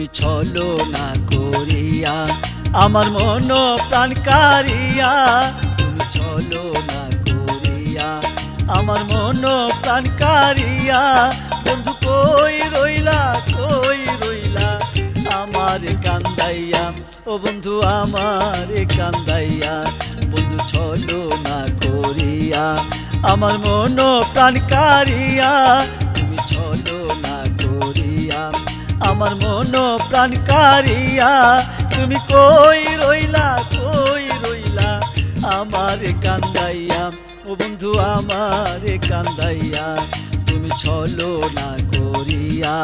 তুমি ছলো না করিয়া, আমার মন প্রাণ কারিয়া। তুমি ছলো না করিয়া, আমার মন প্রাণ কারিয়া। বন্ধু, কই রইলা কই রইলা, আমার কান্দাইয়া। ও বন্ধু, আমার কান্দাইয়া। বন্ধু ছলো না করিয়া, আমার মন প্রাণ কারিয়া। আমার মন প্রাণ কারিয়া। তুমি কই রইলা কই রইলা? আমার কান্দাইয়া, ও বন্ধু, আমার কান্দাইয়া। তুমি ছলো না করিয়া।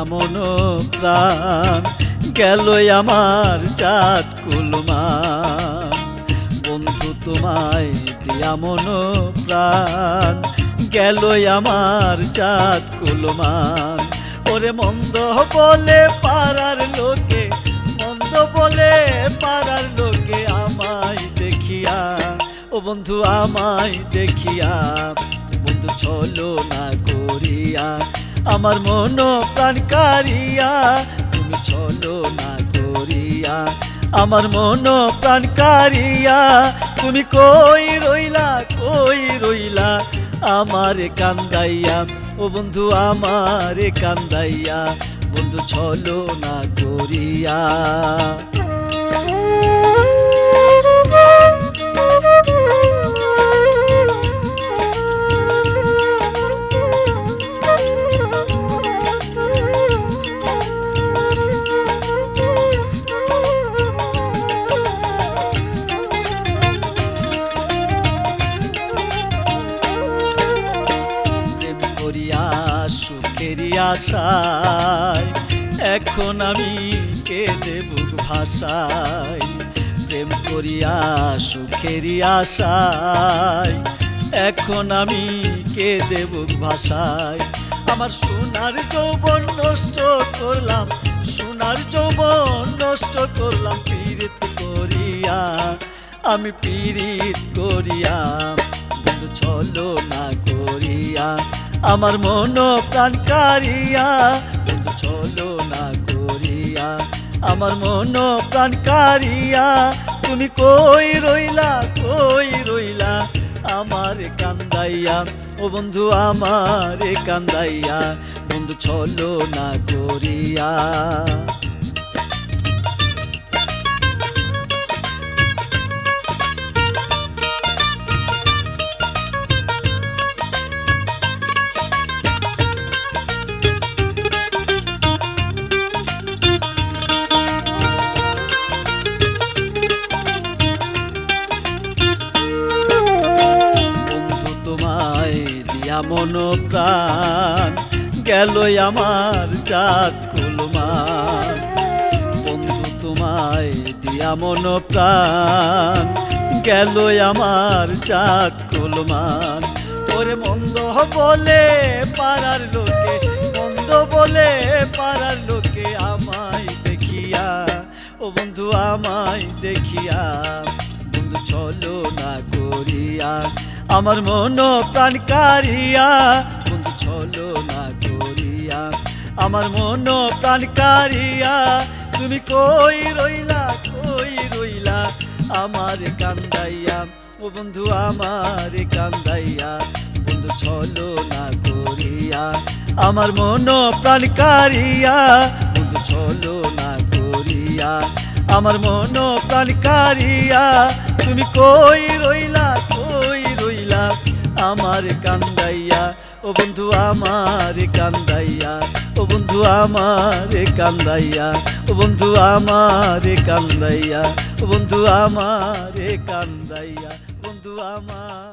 দিয়া মন প্রাণ গেল আমার চাঁদ কুলমান। বন্ধু তোমায় দিয়া মন প্রাণ গেল আমার চাঁদ কুলমান। ওরে মন্দ বলে পাড়ার লোকে, মন্দ বলে পাড়ার লোকে আমায় দেখিয়া, ও বন্ধু আমায় দেখিয়া, বন্ধু চলো না করিয়া আমার মন প্রাণ কারিয়া, তুমি চলো না করিয়া। আমার মন প্রাণ কারিয়া, তুমি কই রইলা কই রইলা? আমার কান্দাইয়া, ও বন্ধু আমার কান্দাইয়া, বন্ধু চলো না করিয়া। আশায়, এখন আমি কেঁদে বুক ভাষায় প্রেম করিয়া সুখেরই আশায়, এখন আমি কেঁদে বুক ভাষায় আমার সোনার যৌবন নষ্ট করলাম, সোনার যৌবন নষ্ট করলাম, পীড়িত করিয়া, আমি পীড়িত করিয়া চলো না করিয়া আমার মন প্রাণ কারিয়া চলো না করিয়া। আমার মন প্রাণ কারিয়া তুমি কই রইলা কই রইলা? আমার কান্দাইয়া। ও বন্ধু, আমার কান্দাইয়া। বন্ধু, চলো না করিয়া। মন প্রাণ গেল আমার জাত কুলমান বন্ধু তোমায় দিয়া মন প্রাণ গেল আমার জাত কুলমান ওরে মন্দ বলে পাড়ার লোকে, মন্দ বলে পাড়ার লোকে আমায় দেখিয়া, ও বন্ধু আমায় দেখিয়া, বন্ধু চলো না করিয়া। আমার মন প্রাণ কারিয়া, বন্ধু চলো না করিয়া আমার মন প্রাণ কারিয়া, তুমি কই রইলা কই রইলা? আমার কান্দাইয়া, ও বন্ধু আমার কান্দাইয়া, বন্ধু চলো না করিয়া। আমার মন প্রাণ কারিয়া, বন্ধু চলো না করিয়া। আমার মন প্রাণ কারিয়া, তুমি কই রইলা আমার কান্দাইয়া, ও বন্ধু আমার কান্দাইয়া, ও বন্ধু আমার কান্দাইয়া, ও বন্ধু আমার কান্দাইয়া, ও বন্ধু আমার কান্দাইয়া বন্ধু আমার